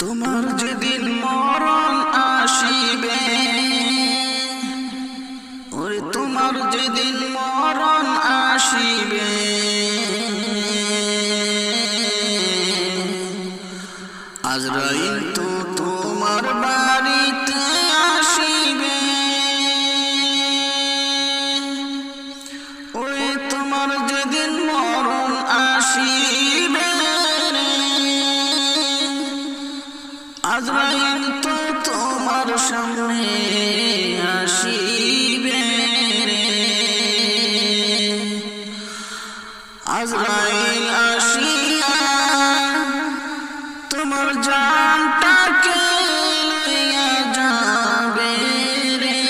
তোমার যেদিন মরণ আসিবে, ওরে তোমার যেদিন মরণ আসিবে আজরাইল তো তোমার বাড়িতে আসিবে। ওরে তোমার যেদিন মরণ আসিবে আজরাইল তো তোমার সামনে আসিবে। আজরাইল আসিয়া তোমার জানটাকে লইয়া যাবে রে?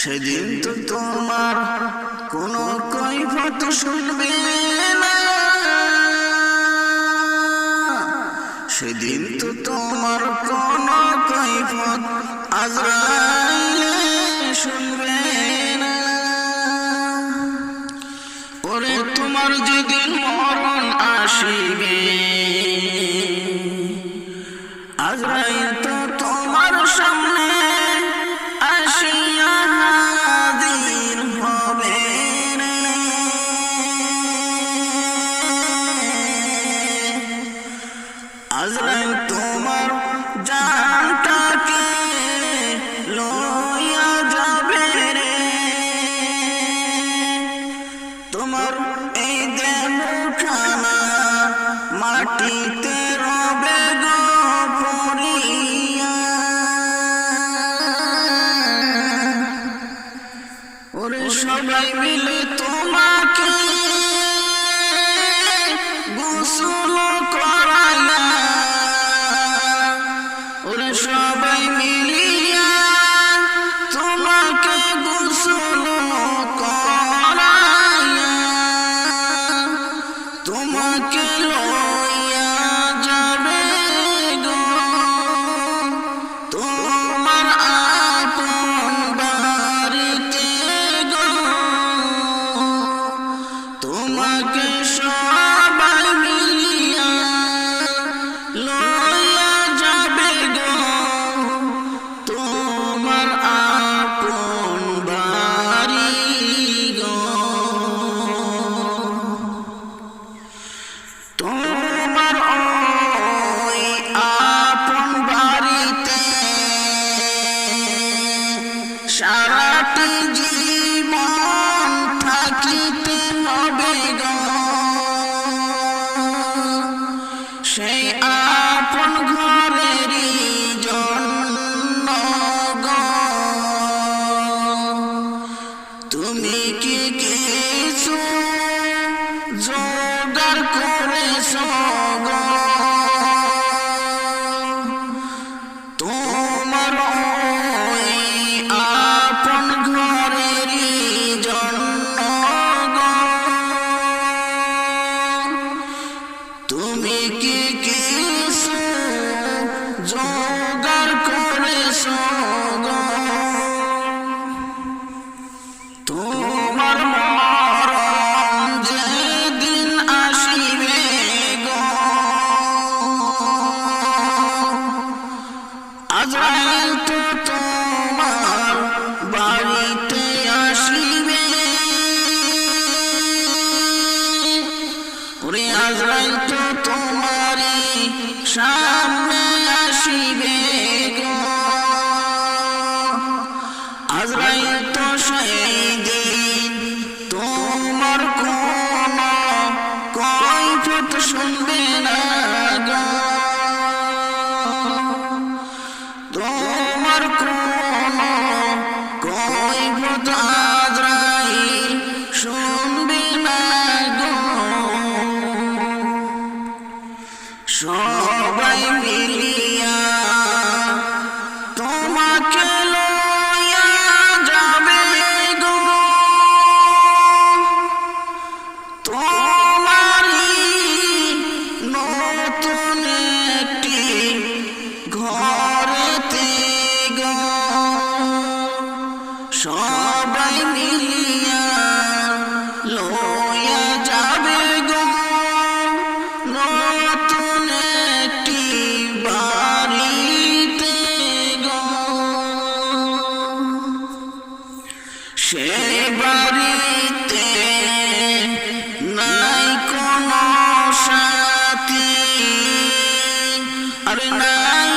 সেদিন তো তোমার কোনো কৈফত শুনবে সেদিন তো তোমার কোন কৈফত আজরাইলে শুনবে না। ওরে তোমার যেদিন মরণ আসিবে মাটি তোমার ওই আপন বাড়িতে সারাটি জীবন থাকিতে হবে গো। সেই আপন ঘরেরই জন্য তুমি কি কিছু কি কিছু জোগাড় করেছ গো? সবাই মিলিয়া তোমাকে যাবে নতুন একটি সবাই সে বাড়িতে নাই কোনো সাথী আর নাই